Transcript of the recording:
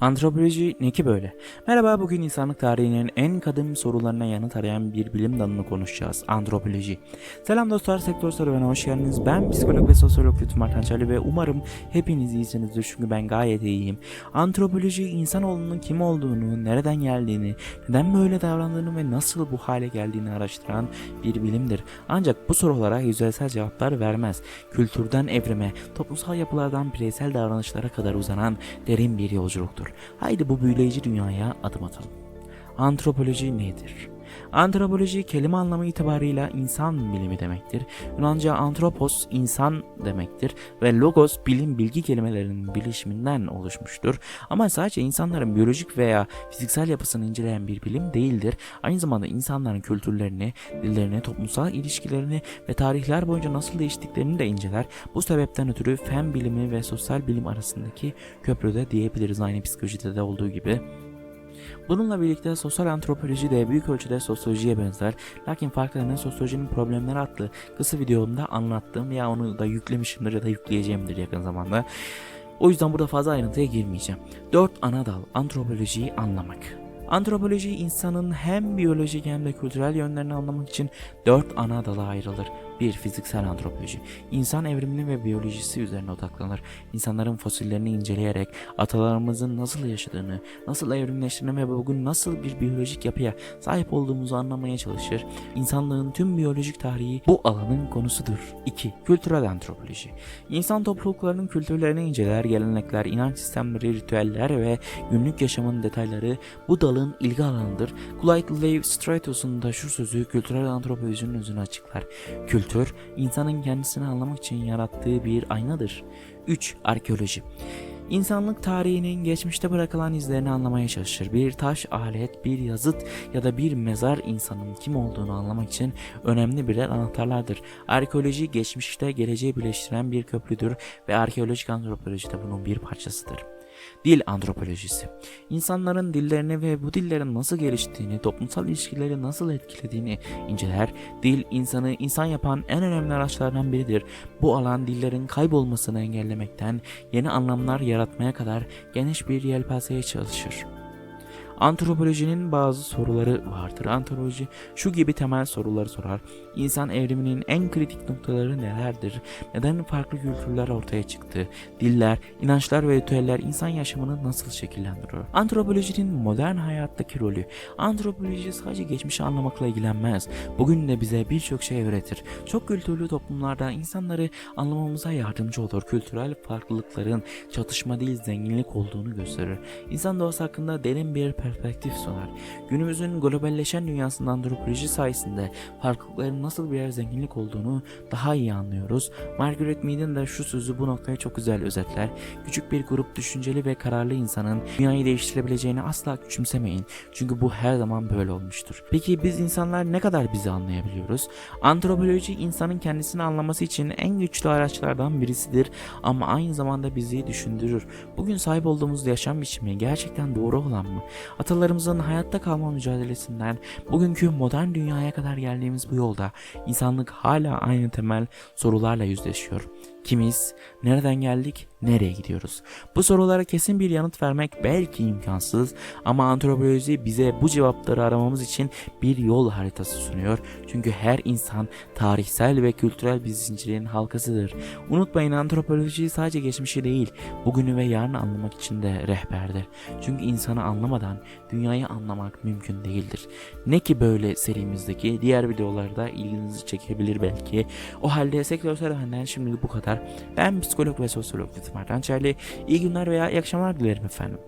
Antropoloji ne ki böyle? Merhaba bugün insanlık tarihinin en kadim sorularına yanıt arayan bir bilim dalını konuşacağız. Antropoloji. Selam dostlar, Sektör Serüven'e hoş geldiniz. Ben psikolog ve sosyolog Lütfü Martançalı ve umarım hepiniz iyisinizdir çünkü ben gayet iyiyim. Antropoloji insanoğlunun kim olduğunu, nereden geldiğini, neden böyle davrandığını ve nasıl bu hale geldiğini araştıran bir bilimdir. Ancak bu sorulara yüzeysel cevaplar vermez. Kültürden evrime, toplumsal yapılardan bireysel davranışlara kadar uzanan derin bir yolculuktur. Haydi bu büyüleyici dünyaya adım atalım. Antropoloji nedir? Antropoloji kelime anlamı itibarıyla insan bilimi demektir. Yunanca antropos insan demektir ve logos bilim bilgi kelimelerinin bilişiminden oluşmuştur. Ama sadece insanların biyolojik veya fiziksel yapısını inceleyen bir bilim değildir. Aynı zamanda insanların kültürlerini, dillerini, toplumsal ilişkilerini ve tarihler boyunca nasıl değiştiklerini de inceler. Bu sebepten ötürü fen bilimi ve sosyal bilim arasındaki köprüde diyebiliriz aynı psikolojide de olduğu gibi. Bununla birlikte sosyal antropoloji de büyük ölçüde sosyolojiye benzer. Lakin farklarını sosyolojinin problemleri adlı kısa videomda anlattım ya onu da yüklemişimdir ya da yükleyeceğimdir yakın zamanda. O yüzden burada fazla ayrıntıya girmeyeceğim. 4 ana dal antropolojiyi anlamak. Antropoloji insanın hem biyolojik hem de kültürel yönlerini anlamak için dört ana dala ayrılır. 1. Fiziksel antropoloji. İnsan evrimini ve biyolojisi üzerine odaklanır. İnsanların fosillerini inceleyerek atalarımızın nasıl yaşadığını, nasıl evrimleştiğini ve bugün nasıl bir biyolojik yapıya sahip olduğumuzu anlamaya çalışır. İnsanlığın tüm biyolojik tarihi bu alanın konusudur. 2. Kültürel antropoloji. İnsan topluluklarının kültürlerini inceler, gelenekler, inanç sistemleri, ritüeller ve günlük yaşamın detayları bu dalın ilgi alanıdır. Clyde Levi Stratos'un da şu sözü kültürel antropolojinin özünü açıklar. Kültür, insanın kendisini anlamak için yarattığı bir aynadır. 3. Arkeoloji İnsanlık tarihinin geçmişte bırakılan izlerini anlamaya çalışır. Bir taş, alet, bir yazıt ya da bir mezar insanın kim olduğunu anlamak için önemli birer anahtarlardır. Arkeoloji geçmişte geleceği birleştiren bir köprüdür ve arkeolojik antropoloji de bunun bir parçasıdır. Dil antropolojisi. İnsanların dillerini ve bu dillerin nasıl geliştiğini, toplumsal ilişkileri nasıl etkilediğini inceler. Dil insanı insan yapan en önemli araçlardan biridir. Bu alan dillerin kaybolmasını engellemekten yeni anlamlar yaratmaya kadar geniş bir yelpazeye çalışır. Antropolojinin bazı soruları vardır. Antropoloji şu gibi temel soruları sorar. İnsan evriminin en kritik noktaları nelerdir? Neden farklı kültürler ortaya çıktı? Diller, inançlar ve ritüeller insan yaşamını nasıl şekillendiriyor? Antropolojinin modern hayattaki rolü. Antropoloji sadece geçmişi anlamakla ilgilenmez. Bugün de bize birçok şey öğretir. Çok kültürlü toplumlarda insanları anlamamıza yardımcı olur. Kültürel farklılıkların çatışma değil zenginlik olduğunu gösterir. İnsan doğası hakkında derin bir perspektif sunar. Günümüzün globalleşen dünyasında antropoloji sayesinde farklılıkların nasıl birer zenginlik olduğunu daha iyi anlıyoruz. Margaret Mead'in de şu sözü bu noktayı çok güzel özetler. Küçük bir grup düşünceli ve kararlı insanın dünyayı değiştirebileceğini asla küçümsemeyin. Çünkü bu her zaman böyle olmuştur. Peki biz insanlar ne kadar bizi anlayabiliyoruz? Antropoloji insanın kendisini anlaması için en güçlü araçlardan birisidir ama aynı zamanda bizi düşündürür. Bugün sahip olduğumuz yaşam biçimi gerçekten doğru olan mı? Atalarımızın hayatta kalma mücadelesinden bugünkü modern dünyaya kadar geldiğimiz bu yolda insanlık hala aynı temel sorularla yüzleşiyor. Kimiz? Nereden geldik? Nereye gidiyoruz? Bu sorulara kesin bir yanıt vermek belki imkansız ama antropoloji bize bu cevapları aramamız için bir yol haritası sunuyor. Çünkü her insan tarihsel ve kültürel bir zincirin halkasıdır. Unutmayın antropoloji sadece geçmişi değil, bugünü ve yarını anlamak için de rehberdir. Çünkü insanı anlamadan dünyayı anlamak mümkün değildir. Ne ki böyle serimizdeki diğer videolarda ilginizi çekebilir belki. O halde sektörsel benden şimdilik bu kadar. Ben psikolog ve sosyolog Lütfü Martançerli. İyi günler veya iyi akşamlar dilerim efendim.